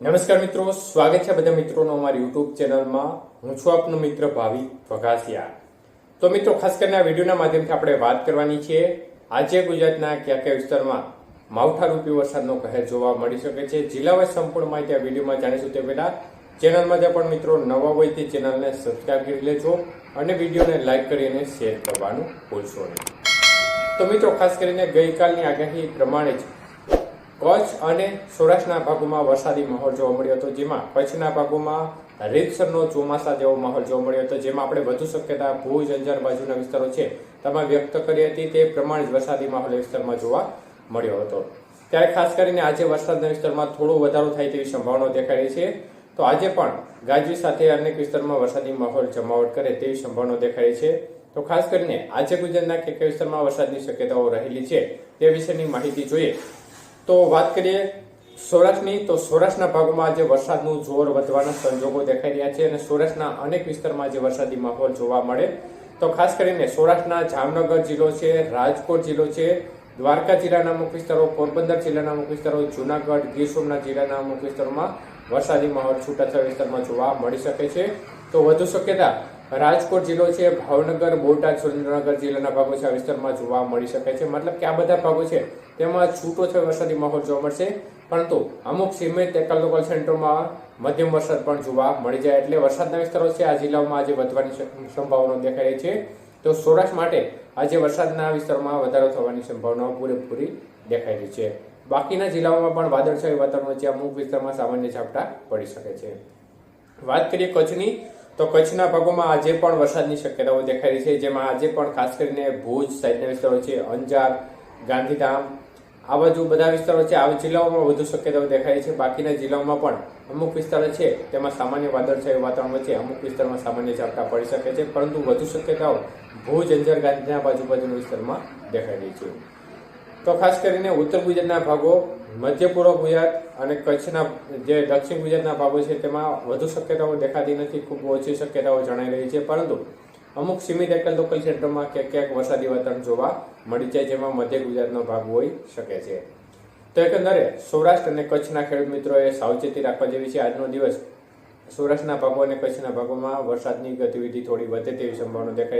નમસ્કાર મિત્રો, સ્વાગત છે બધા મિત્રોનો અમારી યુટ્યુબ ચેનલમાં. હું છું આપનો મિત્ર ભાવિ વઘાસિયા તો મિત્રો, ખાસ કરીને આ વિડીયોના માધ્યમથી આપણે વાત કરવાની છે, આજે ગુજરાતના કયા કયા વિસ્તારમાં માવઠારૂપી વરસાદનો કહેર જોવા મળી શકે છે. જિલ્લાવાઇઝ સંપૂર્ણ માહિતી આ વિડીયોમાં જાણીશું તે પહેલા ચેનલમાં જે પણ મિત્રો નવા હોય તે ચેનલને સબસ્ક્રાઇબ કરી લેજો અને વિડીયોને લાઇક કરી અને શેર કરવાનું ભૂલશો નહીં. તો મિત્રો, ખાસ કરીને ગઈકાલની આગાહી પ્રમાણે જ કચ્છ અને સૌરાષ્ટ્રના ભાગોમાં વરસાદી માહોલ જોવા મળ્યો હતો, જેમાં કચ્છના ભાગોમાં રીતસરનો ચોમાસા જેવો માહોલ જોવા મળ્યો હતો, જેમાં આપણે વધુ શક્યતા ભુજ, અંજાર બાજુના વિસ્તારો છે. તેમાં વ્યક્ત કરી હતી તે પ્રમાણે જ વરસાદી માહોલ વિસ્તારમાં જોવા મળ્યો હતો. ત્યારે ખાસ કરીને આજે વરસાદના વિસ્તારમાં થોડો વધારો થાય તેવી સંભાવનાઓ દેખાઈ રહી છે. તો આજે પણ ગાજવી સાથે અનેક વિસ્તારમાં વરસાદી માહોલ જમાવટ કરે તેવી સંભાવનાઓ દેખાઈ છે. તો ખાસ કરીને આજે ગુજરાતના કે વિસ્તારમાં વરસાદની શક્યતાઓ રહેલી છે તે વિશેની માહિતી જોઈએ. તો વાત કરીએ સૌરાષ્ટ્રની, તો સૌરાષ્ટ્રના ભાગોમાં આજે વરસાદનું જોર વધવાના સંજોગો દેખાઈ રહ્યા છે અને સૌરાષ્ટ્રના અનેક વિસ્તારમાં આજે વરસાદી માહોલ જોવા મળે. તો ખાસ કરીને સૌરાષ્ટ્રના જામનગર જિલ્લો છે, રાજકોટ જિલ્લો છે, દ્વારકા જિલ્લાના અમુક વિસ્તારો, પોરબંદર જિલ્લાના અમુક વિસ્તારો, જુનાગઢ, ગીર સોમનાથ જિલ્લાના અમુક વિસ્તારોમાં વરસાદી માહોલ છૂટાછવાયા વિસ્તારમાં જોવા મળી શકે છે. તો વધુ શક્યતા રાજકોટ જિલ્લો છે, ભાવનગર, બોટાદ, સુરેન્દ્રનગર જિલ્લાના ભાગો છે. આ વિસ્તારમાં જોવા મળી શકે છે. મતલબ કે આ બધા ભાગો છે, તેમાં છૂટો છે વરસાદી માહોલ જોવા મળશે. પરંતુ અમુક સીમિત એકલ લોકલ સેન્ટરોમાં મધ્યમ વરસાદ પણ જોવા મળી જાય. એટલે વરસાદના વિસ્તારો છે, આ જિલ્લાઓમાં આજે વધવાની સંભાવનાઓ દેખાઈ રહી છે. તો સૌરાષ્ટ્ર માટે આજે વરસાદના વિસ્તારોમાં વધારો થવાની સંભાવનાઓ પૂરેપૂરી દેખાઈ રહી છે. બાકીના જિલ્લાઓમાં પણ વાદળછાયું વાતાવરણ વચ્ચે અમુક વિસ્તારમાં સામાન્ય ઝાપટા પડી શકે છે. વાત કરીએ કચ્છની તો કચ્છના ભાગોમાં આજે પણ વરસાદની શક્યતાઓ દેખાઈ રહી છે, જેમાં આજે પણ ખાસ કરીને ભુજ સાઈડના વિસ્તારો છે, અંજાર, ગાંધીધામ, આ બાજુ બધા વિસ્તારો છે, આ જિલ્લાઓમાં વધુ શક્યતાઓ દેખાઈ રહી છે. બાકીના જિલ્લાઓમાં પણ અમુક વિસ્તારો છે, તેમાં સામાન્ય વાદળછાયું વાતાવરણ વચ્ચે અમુક વિસ્તારમાં સામાન્ય ઝાપટા પડી શકે છે, પરંતુ વધુ શક્યતાઓ ભુજ, અંજાર ગાંધીના બાજુ બાજુના વિસ્તારમાં દેખાઈ રહી છે. તો ખાસ કરીને ઉત્તર ગુજરાતના ભાગો, મધ્ય પૂર્વ ગુજરાત અને કચ્છના જે દક્ષિણ ગુજરાતના ભાગો છે, તેમાં વધુ શક્યતાઓ દેખાતી નથી, ખૂબ ઓછી શક્યતાઓ જણાઈ રહી છે. પરંતુ અમુક સીમિત એકલ લોકલ સેન્ટરમાં ક્યાંક ક્યાંક વરસાદી વાતાવરણ જોવા મળી જાય, જેમાં મધ્ય ગુજરાતનો ભાગ હોઈ શકે છે. તો એકંદરે સૌરાષ્ટ્ર અને કચ્છના ખેડૂત મિત્રોએ સાવચેતી રાખવા જેવી છે. આજનો દિવસ સૌરાષ્ટ્રના ભાગો અને કચ્છના ભાગોમાં વરસાદની ગતિવિધિ થોડી વધે તેવી સંભાવના દેખાય